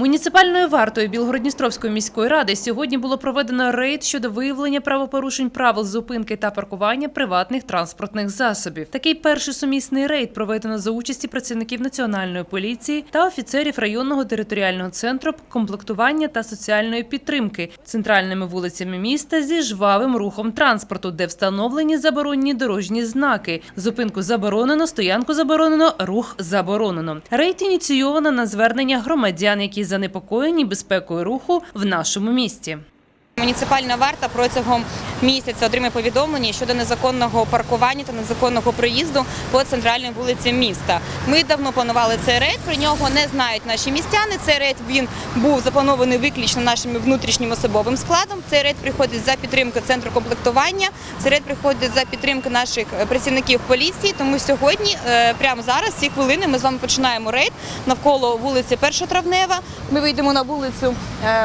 Муніципальною вартою Білгородністровської міської ради сьогодні було проведено рейд щодо виявлення правопорушень правил зупинки та паркування приватних транспортних засобів. Такий перший сумісний рейд проведено за участі працівників національної поліції та офіцерів районного територіального центру комплектування та соціальної підтримки центральними вулицями міста зі жвавим рухом транспорту, де встановлені заборонні дорожні знаки. Зупинку заборонено, стоянку заборонено, рух заборонено. Рейд ініційовано на звернення громадян, які занепокоєні безпекою руху в нашому місті. Муніципальна варта протягом місяця отримає повідомлення щодо незаконного паркування та незаконного проїзду по центральним вулицям міста. Ми давно планували цей рейд. Про нього не знають наші містяни. Цей рейд він був запланований виключно нашим внутрішнім особовим складом. Цей рейд приходить за підтримки центру комплектування. Цей рейд приходить за підтримки наших е, працівників поліції. Тому сьогодні, е, прямо зараз, ці хвилини, ми з вами починаємо рейд навколо вулиці Першотравнева. Ми вийдемо на вулицю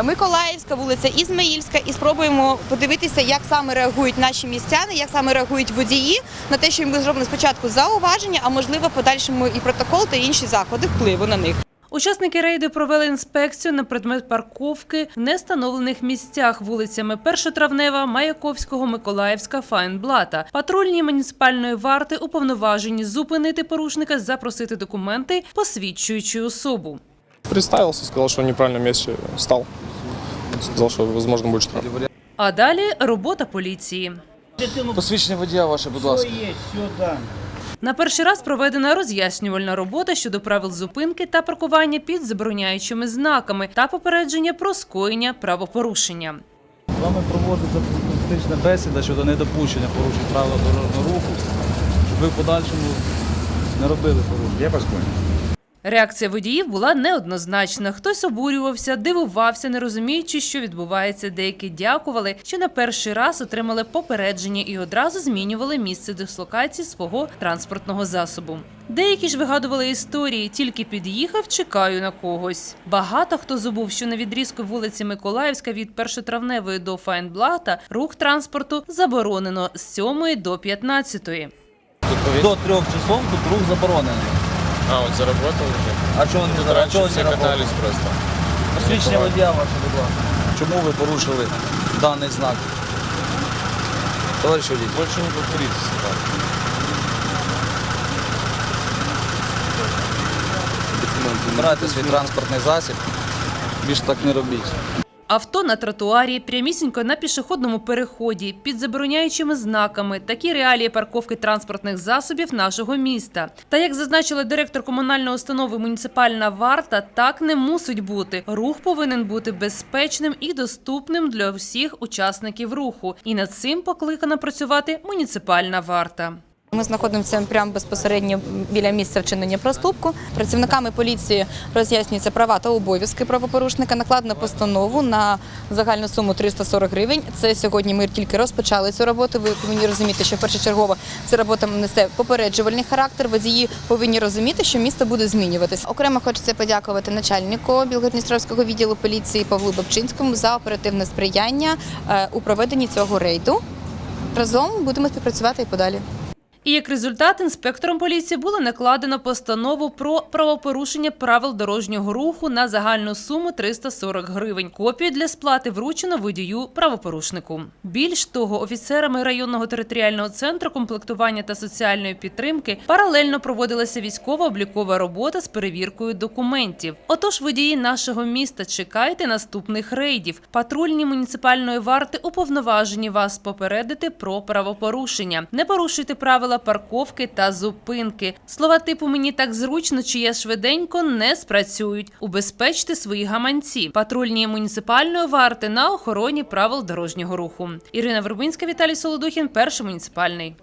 Миколаївська, вулиця Ізмаїльська і спробуємо подивитися, як саме реагують наші містяни, як саме реагують водії на те, що буде зроблено спочатку зауваження, а можливо, подальшому і протокол та інші заходи впливу на них. Учасники рейду провели інспекцію на предмет парковки в нестановлених місцях вулицями Першотравнева, Маяковського, Миколаївська, Файнблата. Патрульні муніципальної варти уповноважені зупинити порушника, запросити документи, посвідчуючи особу. Представился, сказал, что в неправильном месте стал. Сказал, что, возможно, будет штраф. А далі робота поліції. Посвідчення водія ваше, будь ласка. На перший раз проведена роз'яснювальна робота щодо правил зупинки та паркування під забороняючими знаками та попередження про скоєння правопорушення. З вами проводиться профілактична бесіда щодо недопущення порушень правил дорожнього руху, щоб ви в подальшому не робили порушень. Я вас Реакція водіїв була неоднозначна. Хтось обурювався, дивувався, не розуміючи, що відбувається. Деякі дякували, що на перший раз отримали попередження і одразу змінювали місце дислокації свого транспортного засобу. Деякі ж вигадували історії, тільки під'їхав, чекаю на когось. Багато хто забув, що на відрізку вулиці Миколаївська від першотравневої до Файнблата рух транспорту заборонено з 7 до 15. До трьох часов тут рух заборонений. А, вот заработал уже. А чого не Тут зараз? раньше Чого все не катались просто. Посвідчення водія ваше, будь ласка. Чому ви порушили даний знак? Товариш водій. Больше не повторится. Збирайте свій транспортний засіб. Більше так не робіть. Авто на тротуарі, прямісінько на пішохідному переході, під забороняючими знаками, такі реалії парковки транспортних засобів нашого міста. Та як зазначила директор комунальної установи муніципальна варта, так не мусить бути. Рух повинен бути безпечним і доступним для всіх учасників руху. І над цим покликана працювати муніципальна варта. Ми знаходимося прямо безпосередньо біля місця вчинення проступку. Працівниками поліції роз'яснюються права та обов'язки правопорушника. Накладено постанову на загальну суму 340 гривень. Це сьогодні ми тільки розпочали цю роботу. Ви повинні розуміти, що першочергово ця робота несе попереджувальний характер. Водії повинні розуміти, що місто буде змінюватися. Окремо хочеться подякувати начальнику Білгородністровського відділу поліції Павлу Бабчинському за оперативне сприяння е, у проведенні цього рейду. Разом будемо співпрацювати і подалі. І як результат, інспектором поліції було накладено постанову про правопорушення правил дорожнього руху на загальну суму 340 гривень. Копію для сплати вручено водію правопорушнику. Більш того, офіцерами районного територіального центру комплектування та соціальної підтримки паралельно проводилася військово-облікова робота з перевіркою документів. Отож, водії нашого міста чекайте наступних рейдів. Патрульні муніципальної варти уповноважені вас попередити про правопорушення. Не порушуйте правила парковки та зупинки. Слова типу мені так зручно, чи я швиденько не спрацюють. Убезпечте свої гаманці. Патрульні муніципальної варти на охороні правил дорожнього руху. Ірина Вербинська, Віталій Солодухін, перший муніципальний.